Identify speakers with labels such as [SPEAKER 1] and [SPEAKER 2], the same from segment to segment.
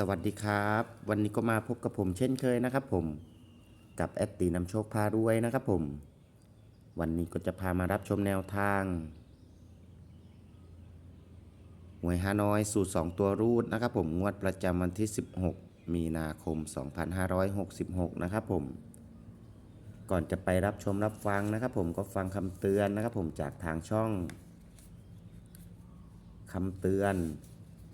[SPEAKER 1] สวัสดีครับ วันนี้ก็มาพบกับผมเช่นเคยนะครับผมกับแอดตีนำโชคพารวยนะครับผม วันนี้ก็จะพามารับชมแนวทางหวยฮานอยสูตร 2 ตัวรูดนะครับผมงวดประจำวันที่ 16 มีนาคม 2566 นะครับผม ก่อนจะไปรับชมรับฟังนะครับผมก็ฟังคำเตือนนะครับผมจากทางช่องคำเตือน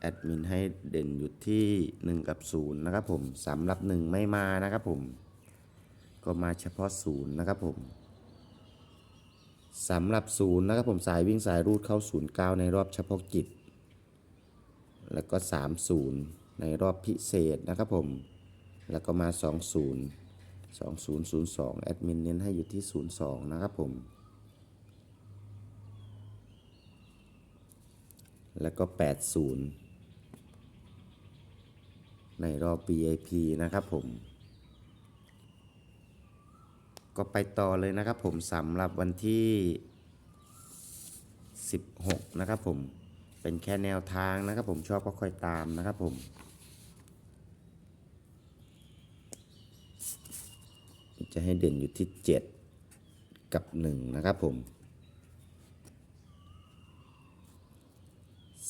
[SPEAKER 1] แอดมินให้เด่นอยู่ที่ 1 กับ 0 นะครับผมสำหรับ 1 ไม่มานะครับผม ก็มาเฉพาะ 0 นะครับผมสำหรับ 0 นะครับผมสายวิ่งสายรูดเข้า 09 ในรอบเฉพาะกิจ แล้วก็ 30 ในรอบพิเศษนะครับผม แล้วก็มา 20 2002 แอดมินเน้นให้อยู่ที่ 02 นะครับผมแล้วก็ 80 ในรอบ VIP นะครับผม ก็ไปต่อเลยนะครับผมสำหรับวันที่ 16 นะครับผม เป็นแค่แนวทางนะครับผมชอบก็ค่อยตามนะครับผมจะให้เด่นอยู่ที่ 7 กับ 1 นะครับผม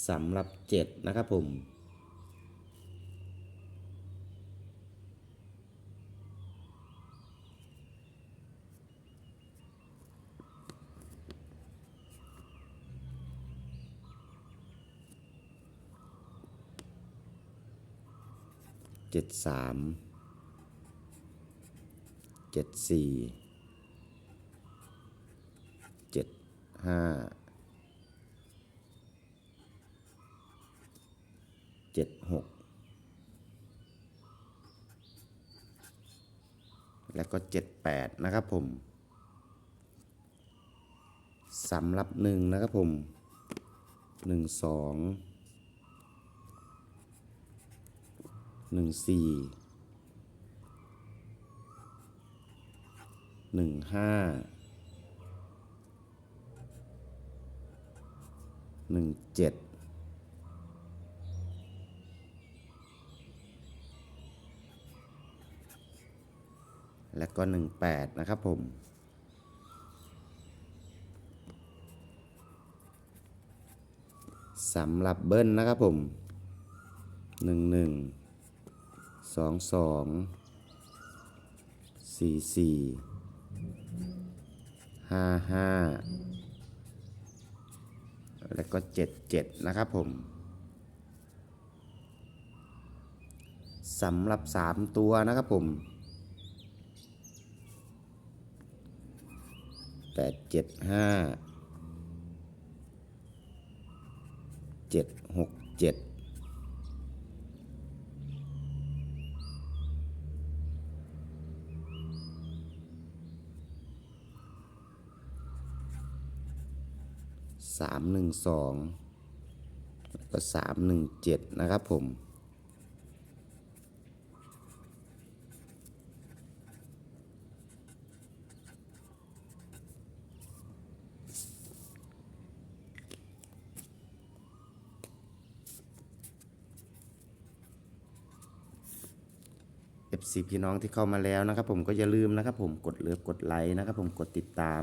[SPEAKER 1] สำหรับ 7 นะครับผม เจ็ดสามเจ็ดสี่เจ็ดห้าเจ็ดหกแล้วก็เจ็ดแปดนะครับผมสำหรับหนึ่งนะครับผมหนึ่งสอง หนึ่งสี่หนึ่งห้าหนึ่งเจ็ดและก็ 18 นะครับผม สำหรับเบิ้ลนะครับผม 11 สองสองสี่สี่ห้าห้าแล้วก็เจ็ดเจ็ดนะครับผมสำหรับสามตัวนะครับผมแปดเจ็ดห้าเจ็ดหกเจ็ด สามหนึ่งสองแล้วก็สามหนึ่งเจ็ดนะครับผม FC พี่น้องที่เข้ามาแล้วนะครับผมก็อย่าลืมนะครับผมกดเลือกกดไลค์นะครับผมกดติดตาม